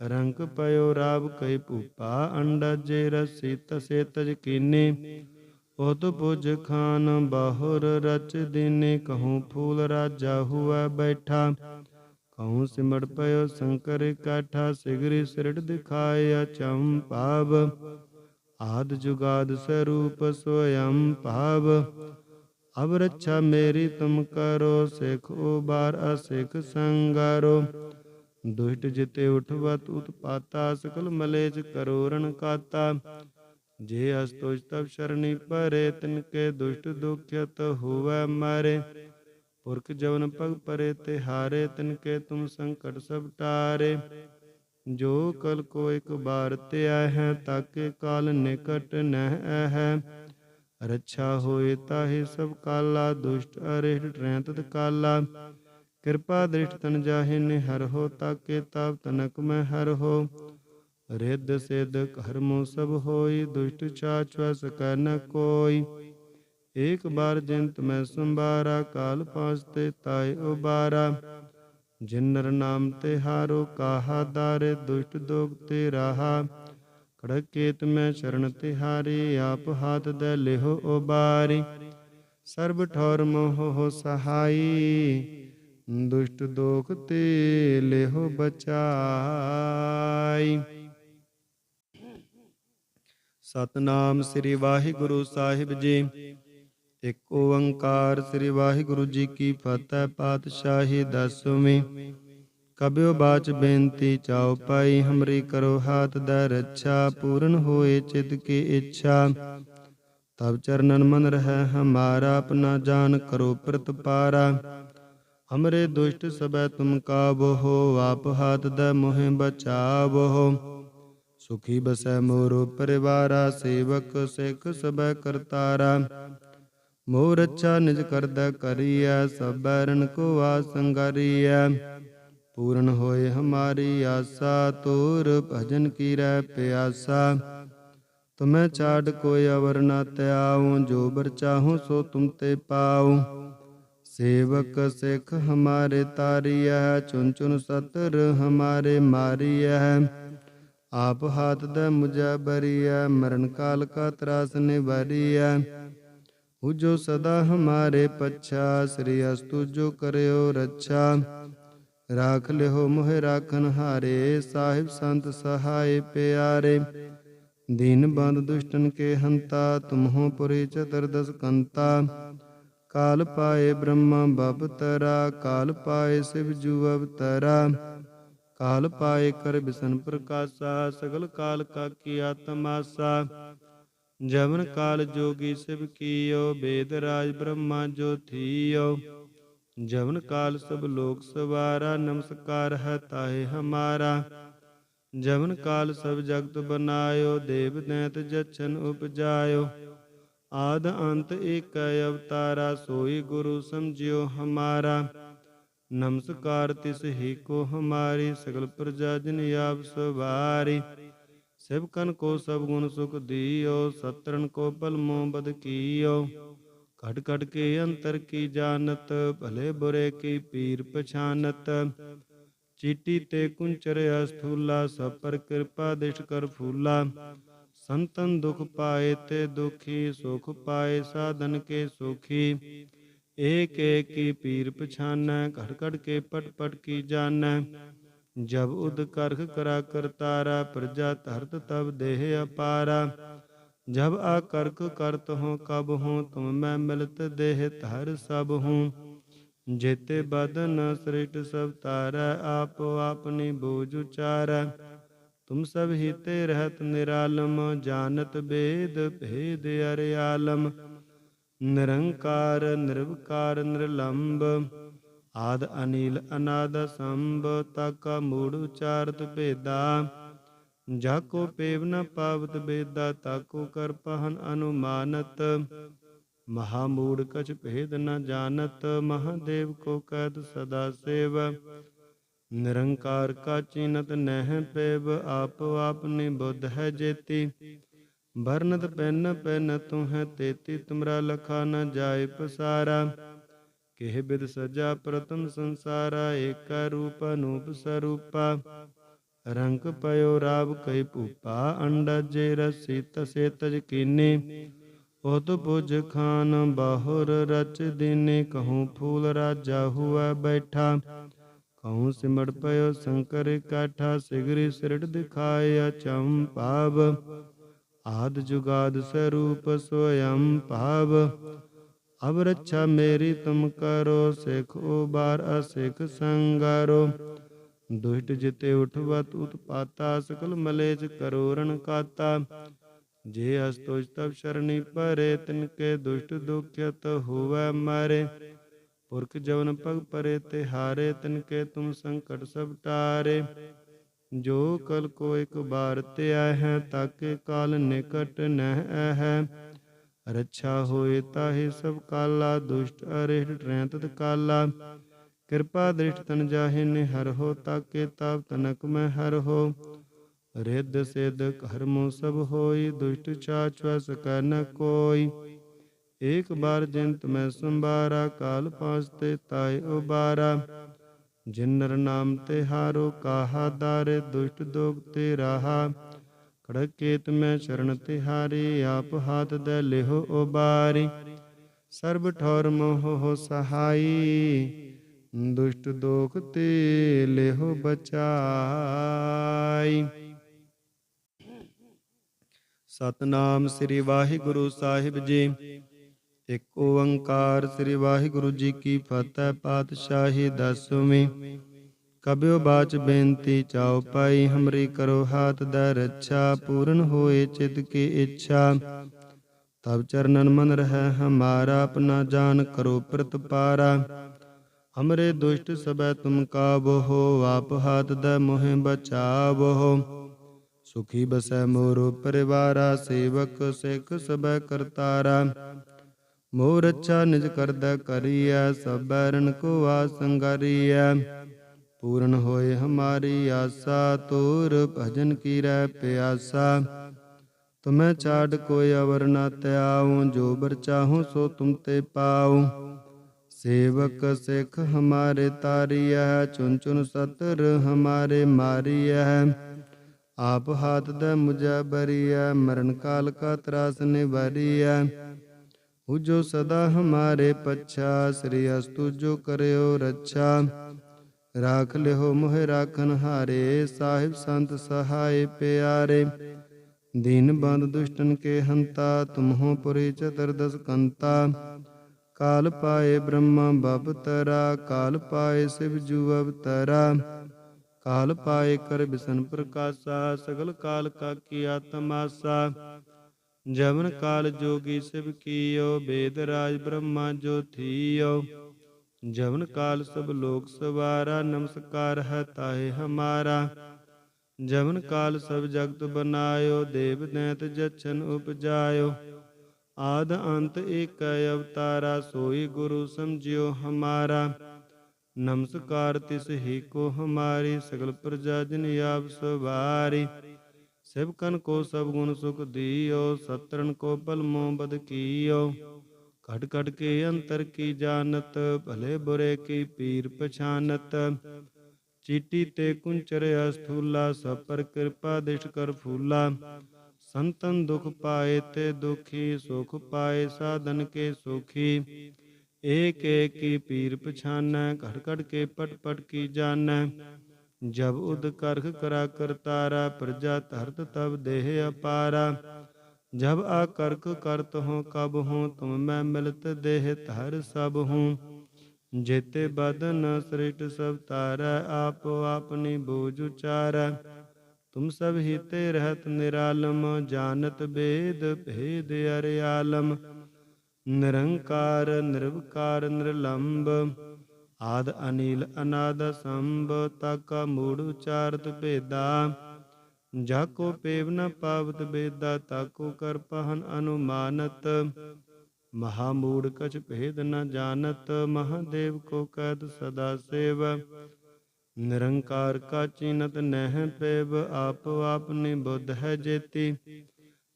ਰੰਗ ਪਇਓ ਰਾਵ ਕਈ ਭੂਪਾ ਅੰਡਾ ਜੇ ਰਸੀ ਤਸੇ ਤਜ ਕੀਨੇ। ਉਤ ਪੁਜ ਖਾਨ ਬਾਹੁਰ ਰਚ ਦੀਨੇ, ਕਹੂੰ ਫੂਲ ਰਾਜਾ ਹੁਆ ਬੈਠਾ। ਕਹੂੰ ਸਿਮੜ ਪਇਓ ਸ਼ੰਕਰ ਕਾਠਾ ਸਿਗਰੀ ਸਿਰੜ ਦਿਖਾਇਆ ਚੰ ਭਾਵ ਆਦ ਜੁਗਾਦ ਸਰੂਪ ਸੋਯੰ ਭਾਵ ਅਬ ਰੱਛਾ ਮੇਰੀ ਤੁਮ ਕਰੋ ਸਿਖ ਉਬਾਰ ਅਸਿਖ ਸੰਗਾਰੋ ਦੁਸ਼ਟ ਜਿਤੇ ਉਠਵਤ ਉਤਪਾਤਾ ਸਕਲ ਮਲੇਜ ਕਰੋਰਣ ਕਾਤਾ ਜੇ ਅਸਤੋਜ ਤਬ ਸ਼ਰਣੀ ਪਰੇ ਤਿਨ ਕੇ ਦੁਸ਼ਟ ਦੁਖਿਤ ਹੋਵੈ ਮਾਰੇ ਪੁਰਖ ਜਵਨ ਪਗ ਪਰੇ ਤੇ ਹਾਰੇ, ਤਿਨ ਕੇ ਤੁਮ ਸੰਕਟ ਸਭ ਟਾਰੇ। ਜੋ ਕਲ ਕੋ ਇਕ ਬਾਰ ਤੇ ਹੈ, ਤਾਕੇ ਕਾਲ ਨਿਕਟ ਨਹਿ ਹੈ। ਰੱਛਾ ਹੋਏ ਤਾਹੇ ਸਭ ਕਾਲਾ, ਦੁਸ਼ਟ ਅਰਿਹਟ ਰਹਿ ਕਾਲਾ ਕਿਰਪਾ ਦ੍ਰਿਸ਼ਟ ਤਨ ਜਾਹੇ ਨੇ ਹਰ ਹੋ ਤਾਕੇ ਤਾਪ ਤਨਕ ਮੈਂ ਹਰ ਹੋ। ਰਿੱਧ ਸਿੱਧ ਕਰਮੋ ਸਭ ਹੋਈ, ਦੁਸ਼ਟ ਚਾਚ ਵਸ ਨ ਕੋਈ। ਏਕ ਬਾਰ ਜਿੰਤ ਮੈਂ ਸੰਭਾਰਾ, ਕਾਲ ਪਾਸ ਤੇ ਤਾਏ ਉਬਾਰਾ। ਜਿਨਰ ਨਾਮ ਤੇ ਹਾਰੋ, ਕਾਹਾ ਦਾਰੇ ਦੁਸ਼ਟ ਦੋਗ ਤੇ ਰਾਹਾ। ਖੜਕੇਤ ਮੈਂ ਸ਼ਰਨ ਤਿਹਾਰੀ, ਆਪ ਹਾਥ ਦੇ ਲਿਹੋ ਉਬਾਰੀ। ਸਰਬ ਠੌਰ ਮੋਹ ਹੋ ਸਹਾਈ, ਦੁਸ਼ਟ ਦੋਖ ਤੇ ਲਿਹੋ ਬਚਾਈ। ਸਤਨਾਮ ਸ੍ਰੀ ਵਾਹਿਗੁਰੂ ਸਾਹਿਬ ਜੀ। ਇਕ ਓੰਕਾਰ ਸ੍ਰੀ ਵਾਹਿਗੁਰੂ ਜੀ ਕੀ ਫਤਿਹ, ਪਾਤਸ਼ਾਹੀ ਦਸਵੀਂ। ਕਬਿਓ ਬਾਚ ਬੇਨਤੀ ਚਾਉ ਪਾਈ, ਹਮਰੀ ਕਰੋ ਹਾਥ ਦਾ ਰੱਛਾ, ਪੂਰਨ ਹੋਏ ਚਿਤ ਕੀ ਇੱਛਾ। ਤਬ ਚਰਨਨ ਮਨ ਰਹਿ ਹਮਾਰਾ, ਆਪਣਾ ਜਾਨ ਕਰੋ ਪ੍ਰਤਪਾਰਾ। ਹਮਰੇ ਦੁਸ਼ਟ ਸਬੈ ਤੁਮ ਕਾਬੋ ਹੋ ਆਪ ਹਾਥ ਦਾ ਮੋਹਿ ਬਚਾਵੋ। ਸੁਖੀ ਬਸੈ ਮੋਰੋ ਪਰਿਵਾਰਾ, ਸੇਵਕ ਸਿੱਖ ਸਬੈ ਕਰਤਾਰਾ। ਮੋਰ ਅੱਛਾ ਨਿਜ ਕਰਦਾ ਕਰੀਐ ਸਬੈ ਰਨ ਕੋ ਆਸੰਗਰੀਐ ਪੂਰਨ ਹੋਏ ਹਮਾਰੀ ਆਸਾ ਤੋਰ ਭਜਨ ਕੀ ਰਹਿ ਪਿਆਸਾ। ਤੁਮੈ ਛਾੜ ਕੋਈ ਅਵਰ ਨਾ ਤਿਆਉ ਜੋ ਬਰ ਚਾਹੂੰ ਸੋ ਤੁਮ ਤੇ ਪਾਉ। ਸੇਵਕ ਸਿੱਖ ਹਮਾਰੇ ਤਾਰੀਐ ਚੁਨ ਚੁਨ ਸਤਰ ਹਮਾਰੇ ਮਾਰੀਐ। ਆਪ ਹਾਥ ਦੇ ਮੁਝੈ ਬਰੀਐ ਮਰਨ ਕਾਲ ਕਾ ਤਰਾਸ ਨਿਵਾਰੀਐ। ਉਜੋ ਸਦਾ ਹਮਾਰੇ ਪਛਾ ਸ੍ਰੀ ਅਸਤੁ ਜੋ ਕਰਿਓ ਰੱਛਾ ਰਾਖ ਲਿਓ ਮੋਹਿ ਰਾਖਨ ਹਾਰੇ ਸਾਹਿਬ ਸੰਤ ਸਹਾਇ ਪਿਆਰੇ ਦੀਨ ਬੰਦ ਦੁਸ਼ਟਨ ਕੇ ਹੰਤਾ ਤੁਮਹੋ ਪੁਰੀ ਚਤੁਰਦਸ ਕੰਤਾ ਕਾਲ ਪਾਏ ਬ੍ਰਹਮਾ ਬਪਤਰਾ ਕਾਲ ਪਾਏ ਸਿਵ ਜੂ ਅਵਤਰਾ ਕਾਲ ਪਾਏ ਕਰ ਬਿਸਨ ਪ੍ਰਕਾਸ਼ਾ ਸਗਲ ਕਾਲ ਕਾ ਕੀ ਆਤਮਾਸਾ ਜਵਨ ਕਾਲ ਜੋਗੀ ਸਿਵ ਕੀਓ ਬੇਦ ਰਾਜ ਬ੍ਰਹਮਾ ਜੋ ਥੀਓ ਜਵਨ ਕਾਲ ਸਭ ਲੋਕ ਸਵਾਰਾ ਨਮਸਕਾਰ ਹੈ ਤਾਹੇ ਹਮਾਰਾ ਜਵਨ ਕਾਲ ਸਭ ਜਗਤ ਬਨਾਇਓ ਦੇਵ ਦੈਤ ਜਛਨ ਉਪਜਾਇਓ ਆਦ ਅੰਤ ਏਕ ਅਵਤਾਰਾ ਸੋਈ ਗੁਰੂ ਸਮਝਿਓ ਹਮਾਰਾ ਨਮਸਕਾਰ ਤਿਸ ਹੀ ਕੋ ਹਮਾਰੀ ਸਗਲ ਪ੍ਰਜਾ ਜਨ ਆਪ ਸਵਾਰੀ ਸਿਵਕਨ ਕੋ ਸਭ ਗੁਣ ਸੁਖ ਦੀਓ ਸਤਰਨ ਕੋ ਬਲਮੋ ਬਦ ਕੀਓ ਘਟ ਘਟ ਕੇ ਅੰਤਰ ਕੀ ਜਾਣਤ ਭਲੇ ਬੁਰੇ ਕੀ ਪੀਰ ਪਛਾਨਤ ਚੀਟੀ ਤੇ ਕੁੰਚਰ ਅਸਥੂਲਾ ਸਭ ਪਰ ਕਿਰਪਾ ਦਿਸ਼ ਕਰ ਫੂਲਾ ਸੰਤਨ ਦੁਖ ਪਾਏ ਤੇ ਦੁਖੀ ਸੁਖ ਪਾਏ ਸਾਧਨ ਕੇ ਸੁਖੀ ਏਕ ਏਕ ਕੀ ਪੀਰ ਪਛਾਨੈ ਘਟ ਘਟ ਕੇ ਪਟ ਪਟ ਕੀ ਜਾਣੈ ਜਬ ਉਦ ਕਰਖ ਕਰਾ ਕਰਤਾਰਾ ਪ੍ਰਜਾ ਧਰਤ ਤਬ ਦੇਹ ਅਪਾਰਾ। ਜਬ ਆ ਕਰਕ ਕਰਤ ਹੋ, ਕਬ ਹੂੰ, ਤੁਮ ਮੈਂ ਮਿਲਤ ਦੇਹ ਧਰ ਸਭ ਹੂੰ। ਜੇਤੇ ਬਦਨ ਸ੍ਰਿਸ਼ਟ ਸਭ ਤਾਰੈ, ਆਪੋ ਆਪਣੀ ਬੋਝ ਉਚਾਰੈ। ਤੁਮ ਸਭ ਹੀਤੇ ਰਹਿਤ ਨਿਰਾਲਮ, ਜਾਣਤ ਬੇਦ ਭੇਦ ਅਰਿਆਲਮ। ਨਿਰੰਕਾਰ, ਨਿਰਵਕਾਰ ਨਿਰਲੰਭ ਆਦ ਅਨੀਲ ਅਨਾਦ ਸੰਭ ਤਕ ਮੂੜ ਉਚਾਰਤ ਭੇਦਾ। ਜਾਕੋ ਪੇਵ ਨ ਪਾਵਤ ਬੇਦਾ, ਤਾਕੋ ਕਰ ਪਹਨ ਅਨੁਮਾਨਤ। ਮਹਾ ਮੂੜ ਕਛ ਭੇਦ ਨ ਜਾਣਤ, ਮਹਾਦੇਵ ਕੋ ਕਦ ਸਦਾ ਸੇਵ। ਨਿਰੰਕਾਰ ਕਾ ਚਿਨਤ ਨਹਿ ਪੇਵ, ਆਪ ਆਪਨੇ ਬੁੱਧ ਹੈ ਜੇਤੀ। ਬਰਨਤ ਪੈਨ ਪੈਨ ਤੂੰ ਹੈ ਤੇਤੀ, ਤੁਮਰਾ ਲਖਾ ਨ ਜਾਏ ਪਸਾਰਾ। ਕਿਹ ਬਿਦ ਸਜਾ ਪ੍ਰਤਮ ਸੰਸਾਰਾ, ਏਕਾ ਰੂਪ ਅਨੂਪ ਸਰੂਪਾ। ਰੰਗ ਪਇਓ ਰਾਵ ਕਈ ਭੂਪਾ ਅੰਡਾ ਜੇ ਰਸੀ ਤਸੇ ਤਜ ਕੀਨੇ। ਉਤ ਪੁਜ ਖਾਨ ਬਾਹੁਰ ਰਚ ਦੀਨੇ, ਕਹੂੰ ਫੂਲ ਰਾਜਾ ਹੁਆ ਬੈਠਾ। ਕਹੂੰ ਸਿਮੜ ਪਇਓ ਸ਼ੰਕਰ ਕਾਠਾ, ਸਿਗਰੀ ਸਿਰੜ ਦਿਖਾਏ ਅਚੰ ਭਾਵ। ਆਦ ਜੁਗਾਦ ਸਰੂਪ ਸੋਯੰ ਭਾਵ। ਅਬ ਰੱਛਾ ਮੇਰੀ ਤੁਮ ਕਰੋ, ਸਿਖ ਉਬਾਰ ਅਸਿਖ ਸੰਗਾਰੋ। ਦੁਸ਼ਟ ਜਿਤੇ ਉਠਵਤ ਉਤਪਾਤਾ, ਸਕਲ ਮਲੇਜ ਕਰੋ ਕਾਤਾ। ਜੇ ਅਸਤੋਜ ਤਬ ਸ਼ਰਣੀ ਪਰੇ ਤਿਨ ਕੇ ਦੁਸ਼ਟ ਦੁਖਿਤ ਹੋਵੈ ਮਾਰੇ। ਪੁਰਖ ਜਵਨ ਪਗ ਪਰੇ ਤੇ ਹਾਰੇ, ਤਿਨ ਕੇ ਤੁਮ ਸੰਕਟ ਸਭ ਟਾਰੇ। ਜੋ ਕਲ ਕੋ ਇੱਕ ਬਾਰ ਤੇ ਆਇ ਹੈ ਤਾਕੇ ਕਾਲ ਨਿਕਟ ਨਹਿ ਹੈ ਰੱਛਾ ਹੋਏ ਤਾਹੇ ਸਭ ਕਾਲਾ, ਦੁਸ਼ਟ ਅਰਿਸ਼ਟ ਟਰੈ ਕਾਲਾ। ਕਿਰਪਾ ਦ੍ਰਿਸ਼ਟ ਤਨ ਜਾਹੇ ਨੇ ਹਰ ਹੋ, ਤਾਕੇ ਤਾਪ ਤਨਕ ਮੈਂ ਹਰ ਹੋ। ਰਿੱਧ ਸਿੱਧ ਕਰਮੋ ਸਭ ਹੋਈ, ਦੁਸ਼ਟ ਚਾਚਵਾ ਸਕੈ ਨ ਕੋਈ। ਏਕ ਬਾਰ ਜਿੰਤ ਮੈਂ ਸੰਭਾਰਾ, ਕਾਲ ਪਾਸ ਤੇ ਤਾਏ ਉਬਾਰਾ। ਜਿਨ ਨਾਮ ਤੇ ਹਾਰੋ, ਕਾਹਾ ਦਾਰੇ ਦੁਸ਼ਟ ਦੋਗ ਤੇ ਰਾਹਾ ਖੜਕੇਤ ਮੈਂ ਸ਼ਰਨ ਤਿਹਾਰੀ, ਆਪ ਹਾਥ ਦੇ ਲਿਹੋ ਉਬਾਰੀ। ਸਰਬ ਠੌਰ ਮੋਹ ਹੋ ਸਹਾਈ, ਦੁਸ਼ਟ ਦੋਖ ਤੇ ਲਿਹੋ ਬਚਾਈ। ਸਤਨਾਮ ਸ੍ਰੀ ਵਾਹਿਗੁਰੂ ਸਾਹਿਬ ਜੀ, ਇੱਕ ਓੰਕਾਰ ਸ੍ਰੀ ਵਾਹਿਗੁਰੂ ਜੀ ਕੀ ਫਤਿਹ ਪਾਤਸ਼ਾਹੀ ਦਸਵੀਂ। ਕਬਿਓ ਬਾਚ ਬੇਨਤੀ ਚਾਉ ਪਾਈ, ਹਮਰੀ ਕਰੋ ਹਾਥ ਦਾ ਰੱਛਾ, ਪੂਰਨ ਹੋਏ ਚਿਤ ਕੀ ਇੱਛਾ। ਤਬ ਚਰਨਨ ਮਨ ਰਹਿ, ਹਮਾਰਾ ਆਪਣਾ ਜਾਨ ਕਰੋ ਪ੍ਰਤਪਾਰਾ। ਹਮਰੇ ਦੁਸ਼ਟ ਸਬੈ ਤੁਮ ਕਾਬੋ ਆਪ ਹਾਥ ਦਾ ਮੋਹਿ ਬਚਾਵੋ ਸੁਖੀ ਬਸੈ ਮੋਰੋ ਪਰਿਵਾਰਾ, ਸੇਵਕ ਸਿੱਖ ਸਬੈ ਕਰਤਾਰਾ। ਮੋਰ ਅੱਛਾ ਨਿਜ ਕਰਦਾ ਕਰੀਐ ਸਬੈ ਰਨ ਕੋ ਆਸੰਗਰੀਐ ਪੂਰਨ ਹੋਏ ਹਮਾਰੀ ਆਸਾ, ਤੋਰ ਭਜਨ ਕੀ ਰਹਿ ਪਿਆਸਾ। ਤੁਮੈ ਛਾੜ ਕੋਈ ਅਵਰ ਨਾ ਤਿਆਉ ਜੋ ਬਰ ਚਾਹੂੰ ਸੋ ਤੁਮ ਤੇ ਪਾਉ। ਸੇਵਕ ਸਿੱਖ ਹਮਾਰੇ ਤਾਰੀਐ ਚੁਨ ਚੁਨ ਸਤਰ ਹਮਾਰੇ ਮਾਰੀਐ। ਆਪ ਹਾਥ ਦੇ ਮੁਝੈ ਬਰੀਐ, ਮਰਨ ਕਾਲ ਕਾ ਤਰਾਸ ਨਿਵਾਰੀਐ। ਉਜੋ ਸਦਾ ਹਮਾਰੇ ਪੱਛਾ, ਸ੍ਰੀ ਅਸਤੁ ਜੋ ਕਰਿਓ ਰੱਛਾ। ਰਾਖ ਲਿਓ ਮੋਹਿ ਰਾਖਨ ਹਾਰੇ, ਸਾਹਿਬ ਸੰਤ ਸਹਾਇ ਪਿਆਰੇ। ਦੀਨ ਬੰਦ ਦੁਸ਼ਟਨ ਕੇ ਹੰਤਾ, ਤੁਮਹੋ ਪੁਰੀ ਚਤੁਰਦਸ ਕੰਤਾ। ਕਾਲ ਪਾਏ ਬ੍ਰਹਮਾ ਬਪਤਰਾ ਕਾਲ ਪਾਏ ਸਿਵ ਜੂ ਅਵਤਰਾ ਕਾਲ ਪਾਏ ਕਰ ਬਿਸਨ ਪ੍ਰਕਾਸ਼ਾ, ਸਗਲ ਕਾਲ ਕਾ ਕੀ ਆਤਮਾਸਾ। ਜਵਨ ਕਾਲ ਜੋਗੀ ਸਿਵ ਕੀਓ, ਬੇਦ ਰਾਜ ਬ੍ਰਹਮਾ ਜੋ ਥੀਓ। ਜਵਨ ਕਾਲ ਸਭ ਲੋਕ ਸਵਾਰਾ, ਨਮਸਕਾਰ ਹੈ ਤਾਹੇ ਹਮਾਰਾ। ਜਵਨ ਕਾਲ ਸਭ ਜਗਤ ਬਨਾਇਓ, ਦੇਵ ਦੈਤ ਜਛਨ ਉਪਜਾਇਓ। ਆਦ ਅੰਤ ਏਕ ਅਵਤਾਰਾ, ਸੋਈ ਗੁਰੂ ਸਮਝਿਓ ਹਮਾਰਾ। ਨਮਸਕਾਰ ਤਿਸ ਹੀ ਕੋ ਹਮਾਰੀ, ਸਗਲ ਪ੍ਰਜਾ ਜਨ ਆਪ ਸਵਾਰੀ। ਸਿਵਕਨ ਕੋ ਸਭ ਗੁਣ ਸੁਖ ਦੀਓ ਸਤਰਨ ਕੋ ਬਲਮੋ ਬਦ ਕੀਓ। ਘਟ ਘਟ ਕੇ ਅੰਤਰ ਕੀ ਜਾਣਤ ਭਲੇ ਬੁਰੇ ਕੀ ਪੀਰ ਪਛਾਨਤ ਚੀਟੀ ਤੇ ਕੁੰਚਰ ਅਸਥੂਲਾ ਸਭ ਪਰ ਕਿਰਪਾ ਦਿਸ਼ ਕਰ ਫੂਲਾ ਸੰਤਨ ਦੁਖ ਪਾਏ ਤੇ ਦੁਖੀ ਸੁਖ ਪਾਏ ਸਾਧਨ ਕੇ ਸੁਖੀ ਏਕ ਏਕ ਕੀ ਪੀਰ ਪਛਾਨੈ ਘਟ ਘਟ ਕੇ ਪਟ ਪਟ ਕੀ ਜਾਣੈ ਜਬ ਉਦ ਕਰਖ ਕਰਾ ਕਰਤਾਰਾ ਪ੍ਰਜਾ ਧਰਤ ਤਬ ਦੇਹ ਅਪਾਰਾ ਜਬ ਆ ਕਰਤ ਹੋ ਕਬ ਹੂੰ ਤੁਮ ਮੈਂ ਮਿਲਤ ਦੇਹ ਧਰ ਸਭ ਹੂੰ ਜੇਤੇ ਬਦਨ ਸ੍ਰਿਸ਼ਟ ਸਭ ਤਾਰੈ ਆਪ ਆਪਨੀ ਬੋਝ ਉਚਾਰੈ। ਤੁਮ ਸਭ ਹੀਤੇ ਰਹਤ ਨਿਰਾਲਮ, ਜਾਣਤ ਬੇਦ ਭੇਦ ਅਰਿਆਲਮ। ਨਿਰੰਕਾਰ, ਨਿਰਵਕਾਰ, ਨਿਰਲੰਬ, ਆਦ ਅਨੀਲ ਅਨਾਦ ਸੰਭ, ਤਕ ਮੂੜ ਉਚਾਰਤ ਭੇਦਾ। ਜਾ ਕੋ ਪੇਵ ਨ ਪਾਵਤ ਬੇਦਾ ਤਾਕੋ ਕਰ ਪਹਨ ਅਨੁਮਾਨਤ। ਮਹਾ ਮੂੜ ਕਛ ਭੇਦ ਨ ਜਾਣਤ। ਮਹਾਦੇਵ ਕੋ ਕਦ ਸਦਾ ਸੇਵ। ਨਿਰੰਕਾਰ ਕਾ ਚੀਨਤ ਨਹਿ ਪੇਵ। ਆਪ ਆਪਨੀ ਬੁੱਧ ਹੈ ਜੇਤੀ।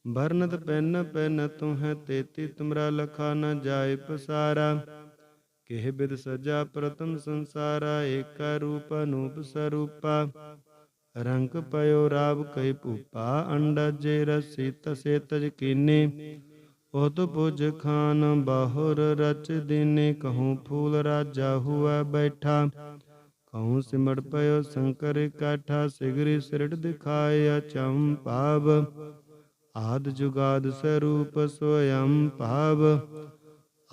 ਬਰਨਤ ਪੈਨ ਪੈਨ ਤੂੰ ਹੈ ਤੇਤੀ। ਤੁਮਰਾ ਲਖਾ ਨ ਜਾਏ ਪਸਾਰਾ। ਕਿਹ ਬਿਦ ਸਜਾ ਪ੍ਰਤਮ ਸੰਸਾਰਾ। ਏਕਾ ਰੂਪ ਅਨੂਪ ਸਰੂਪਾ। ਰੰਗ ਪਇਓ ਰਾਵ ਕਈ ਭੂਪਾ ਅੰਡਾ ਜੇ ਰਸੀ ਤਸੇ ਤਜ ਕੀਨੇ। ਉਤ ਪੁਜ ਖਾਨ ਬਾਹੁਰ ਰਚ ਦੀਨੇ, ਕਹੂੰ ਫੂਲ ਰਾਜਾ ਹੁਆ ਬੈਠਾ। ਕਹੂੰ ਸਿਮੜ ਪਇਓ ਸ਼ੰਕਰ ਕਾਠਾ, ਸਿਗਰੀ ਸਿਰੜ ਦਿਖਾਇਆ ਚੰ ਭਾਵ। ਆਦ ਜੁਗਾਦ ਸਰੂਪ ਸੋਯੰ ਭਾਵ।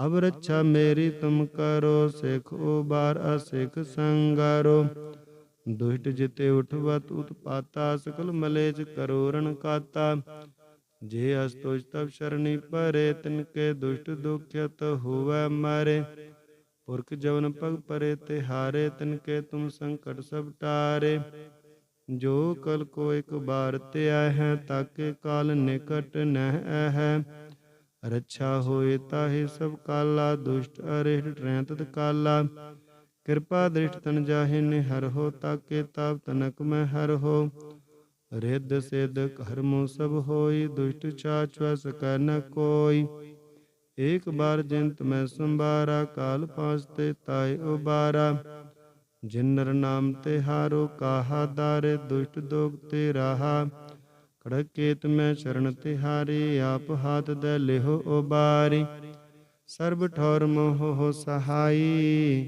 ਅਬ ਰੱਛਾ ਮੇਰੀ ਤੁਮ ਕਰੋ, ਸਿਖ ਉਬਾਰ ਅਸਿਖ ਸੰਗਾਰੋ। ਦੁਸ਼ਟ ਜਿਤੇ ਉਠਵਤ ਉਤਪਾਤਾ ਸਕਲ ਮਲੇਜ ਕਰੋ ਰਣ ਕਾਤਾ। ਜੇ ਅਸਤੋਜ ਤਬ ਸ਼ਰਣੀ ਪਰੇ ਤਿਨ ਕੇ ਦੁਸ਼ਟ ਦੁਖਿਤ ਹੋਵੈ ਮਾਰੇ। ਪੁਰਖ ਜਵਨ ਪਗ ਪਰੇ ਤੇ ਹਾਰੇ ਤਿਨ ਕੇ ਤੁਮ ਸੰਕਟ ਸਭ ਟਾਰੇ। ਜੋ ਕਲ ਕੋ ਇੱਕ ਬਾਰ ਤੇ ਆਇ ਹੈ, ਤਾਕੇ ਕਾਲ ਨਿਕਟ ਨਹਿ ਹੈ। ਰੱਛਾ ਹੋਏ ਤਾਹੇ ਸਭ ਕਾਲਾ, ਦੁਸ਼ਟ ਅਰਿਹਟ ਟਰੈ ਕਾਲਾ ਕਿਰਪਾ ਦ੍ਰਿਸ਼ਟ ਤਨ ਜਾਹੇ ਨੇ ਹਰ ਹੋ, ਤਾਕੇ ਤਾਪ ਤਨਕ ਮੈਂ ਹਰ ਹੋ। ਰਿੱਧ ਸਿੱਧ ਕਰਮੋ ਸਭ ਹੋਈ, ਦੁਸ਼ਟ ਚਾਚਵਾ ਸਕੈ ਨ ਕੋਈ। ਏਕ ਬਾਰ ਜਿੰਤ ਮੈਂ ਸੰਭਾਰਾ, ਕਾਲ ਪਾਸ ਤੇ ਤਾਏ ਉਬਾਰਾ। ਜਿਨਰ ਨਾਮ ਤੇ ਹਾਰੋ, ਕਾਹਾ ਦਾਰੇ, ਦੁਸ਼ਟ ਦੋਗ ਤੇ ਰਾਹਾ। ਕੜਕੇਤ ਮੈਂ ਸ਼ਰਨ ਤੇ ਤਿਹਾਰੀ, ਆਪ ਹਾਥ ਦੇ ਲਿਹੋ ਉਬਾਰੀ। ਸਰਬ ਠੌਰ ਮੋਹ ਸਹਾਈ।